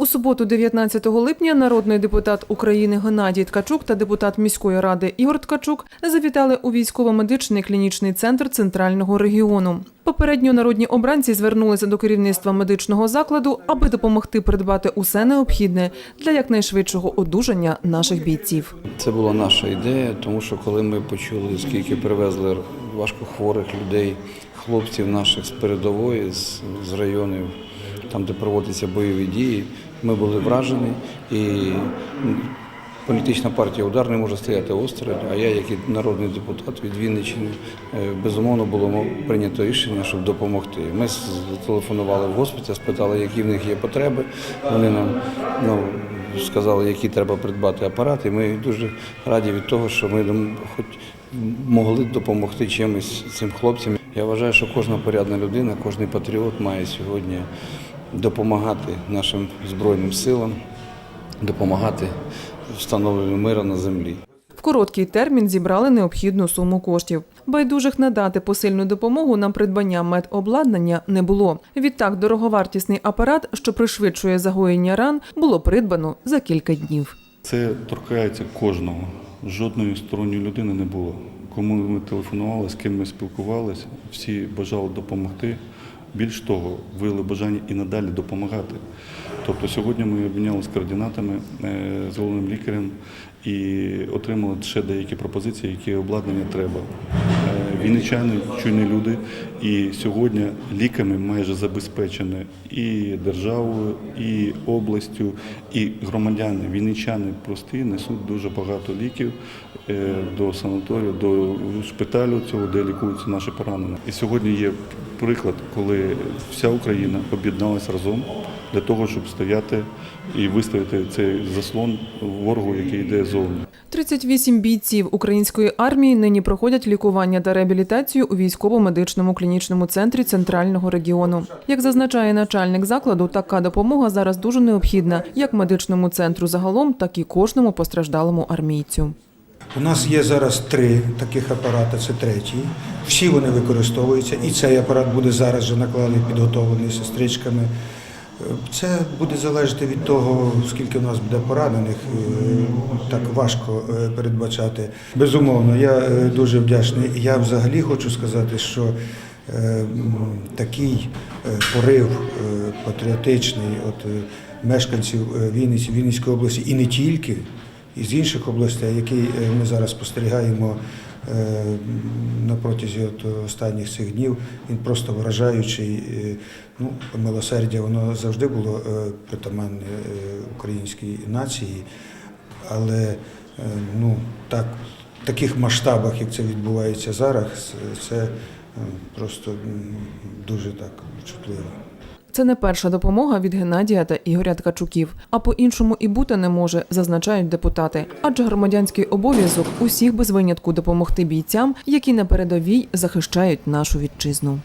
У суботу, 19 липня, народний депутат України Геннадій Ткачук та депутат міської ради Ігор Ткачук завітали у військово-медичний клінічний центр центрального регіону. Попередньо народні обранці звернулися до керівництва медичного закладу, аби допомогти придбати усе необхідне для якнайшвидшого одужання наших бійців. Це була наша ідея, тому що коли ми почули, скільки привезли важкохворих людей, хлопців наших з передової, з, районів, там, де проводяться бойові дії, ми були вражені. І політична партія удар не може стояти осторонь, а я, як і народний депутат від Вінниччини, е, безумовно було прийнято рішення, щоб допомогти. Ми зателефонували в госпіталь, спитали, які в них є потреби. Вони нам ну, сказали, які треба придбати апарати. Ми дуже раді від того, що ми хоч могли допомогти чимось цим хлопцям. Я вважаю, що кожна порядна людина, кожен патріот має сьогодні допомагати нашим Збройним силам, допомагати встановленню миру на землі. В короткий термін зібрали необхідну суму коштів. Байдужих надати посильну допомогу на придбання медобладнання не було. Відтак, дороговартісний апарат, що пришвидшує загоєння ран, було придбано за кілька днів. Це торкається кожного. Жодної сторонньої людини не було. Кому ми телефонували, з ким ми спілкувалися, всі бажали допомогти. Більш того, виявили бажання і надалі допомагати. Тобто сьогодні ми обмінялися координатами е, з головним лікарем і отримали ще деякі пропозиції, які обладнання треба. Е, Вінничани чуйні люди, і сьогодні ліками майже забезпечені і державою, і областю, і громадяни. Вінничани прості несуть дуже багато ліків е, до санаторію, до шпиталю цього, де лікуються наші поранені. І сьогодні є приклад, коли вся Україна об'єдналася разом для того, щоб стояти і виставити цей заслон ворогу, який йде зовні. 38 бійців української армії нині проходять лікування та реабілітацію у військово-медичному клінічному центрі центрального регіону. Як зазначає начальник закладу, така допомога зараз дуже необхідна як медичному центру загалом, так і кожному постраждалому армійцю. У нас є зараз три таких апарати, це третій. Всі вони використовуються, і цей апарат буде зараз вже накладений, підготовлений сестричками. Це буде залежати від того, скільки в нас буде поранених. е, Так важко е, передбачати. Безумовно, я е, дуже вдячний. Я взагалі хочу сказати, що такий порив патріотичний от мешканців Вінниці, Вінницької області і не тільки і з інших областей, які е, ми зараз спостерігаємо е, на протязі останніх цих днів, він просто вражаючий. Е, Ну, милосердя воно завжди було притаманне українській нації, але ну, так, в таких масштабах, як це відбувається зараз, це просто дуже так чутливо. Це не перша допомога від Геннадія та Ігоря Ткачуків. А по-іншому і бути не може, зазначають депутати. Адже громадянський обов'язок усіх без винятку допомогти бійцям, які на передовій захищають нашу вітчизну.